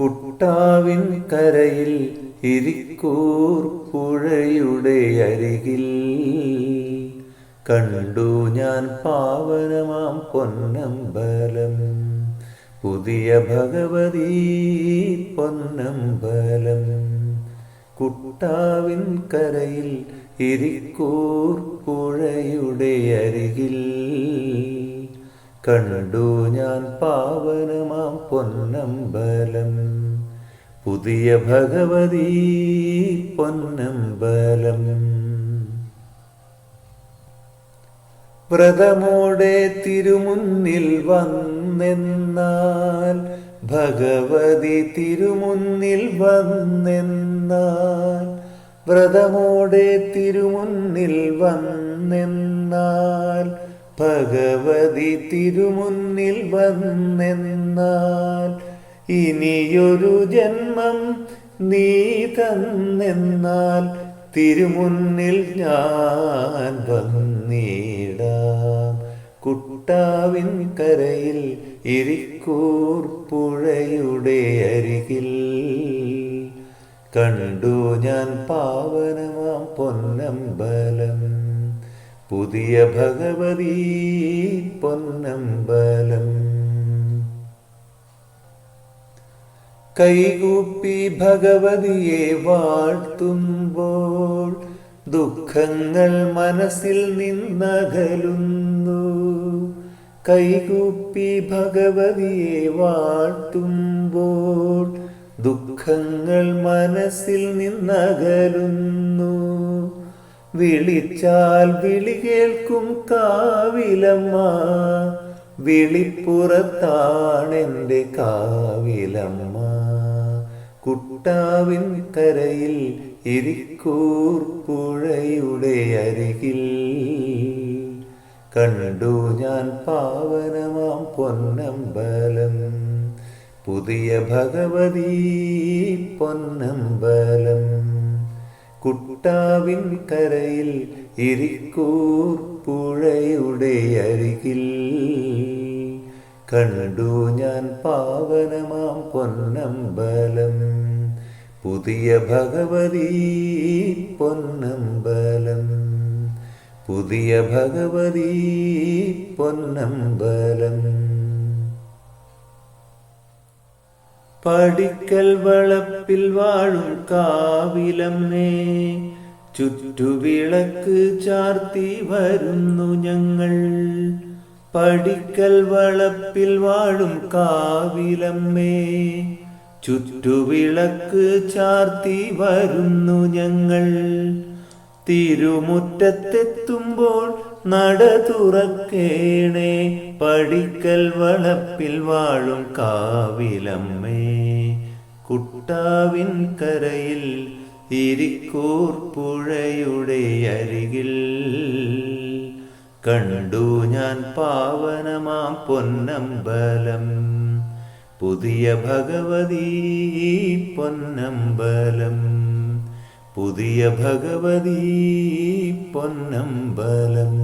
കുട്ടാവിൻ കരയിൽ ഇരിക്കൂർ പുഴയുടെ അരികിൽ. കണ്ടു ഞാൻ പാവനമാം പൊന്നമ്പലം പുതിയ ഭഗവതി പൊന്നമ്പലം കുട്ടാവിൻ കരയിൽ ഇരിക്കൂർ പുഴയുടെ അരികിൽ. കണ്ടു ഞാൻ പാവനമാം പൊന്നമ്പലം പുതിയ ഭഗവതി പൊന്നമ്പലം വ്രതമോടെ തിരുമുന്നിൽ വന്നെന്നാൽ ഭഗവതി തിരുമുന്നിൽ വന്നെന്നാൽ വ്രതമോടെ തിരുമുന്നിൽ വന്നെന്നാൽ ഭഗവതി തിരുമുന്നിൽ വന്നെന്നാൽ ഇനിയൊരു ജന്മം നീ തന്നെന്നാൽ തിരുമുന്നിൽ ഞാൻ വന്നിടാം. കുട്ടാവിൻ കരയിൽ ഇരിക്കൂർ പുഴയുടെ അരികിൽ. കണ്ടു ഞാൻ പാവനമാം പൊന്നമ്പലം. പുതിയ ഭഗവതി പൊന്നമ്പലം. കൈകൂപ്പി ഭഗവതിയെ വാഴ്ത്തുമ്പോൾ ദുഃഖങ്ങൾ മനസ്സിൽ നിന്നകലുന്നു. കൈകൂപ്പി ഭഗവതിയെ വാഴ്ത്തുമ്പോൾ ദുഃഖങ്ങൾ മനസ്സിൽ നിന്നകലുന്നു. വിളിച്ചാൽ വിളി കേൾക്കും കാവിലമ്മ. വിളിപ്പുറത്താണെന്റെ കാവിലമ്മ. കുട്ടാവിൻ കരയിൽ ഇരിക്കൂർ പുഴയുടെ അരികിൽ. കണ്ടു ഞാൻ പാവനമാം പൊന്നമ്പലം. പുതിയ ഭഗവതി പൊന്നമ്പലം. കുട്ടാവിൻ കരയിൽ ഇരിക്കൂർ പുഴയുടെ അരികിൽ. കണ്ടു ഞാൻ പാവനമാം പൊന്നമ്പലം പുതിയ ഭഗവതി പൊന്നമ്പലം പുതിയ ഭഗവതി പൊന്നമ്പലം പടിക്കൽ വളപ്പിൽ വാഴും കാവിലമ്മേ. ചുറ്റുവിളക്ക് ചാർത്തി വരുന്നു ഞങ്ങൾ. പടിക്കൽ വളപ്പിൽ വാഴും കാവിലമ്മേ. ചുറ്റുവിളക്ക് ചാർത്തി വരുന്നു ഞങ്ങൾ. തിരുമുറ്റത്തെത്തുമ്പോൾ നട തുറക്കേണേ പടിക്കൽ വളപ്പിൽ വാഴും കാവിലമ്മേ. കുട്ടാവിൻ കരയിൽ ഇരിക്കൂർ പുഴയുടെ അരികിൽ. കണ്ടു ഞാൻ പാവനമാം പൊന്നമ്പലം. പുതിയ ഭഗവതി പൊന്നമ്പലം. പുതിയ ഭഗവതി പൊന്നമ്പലം.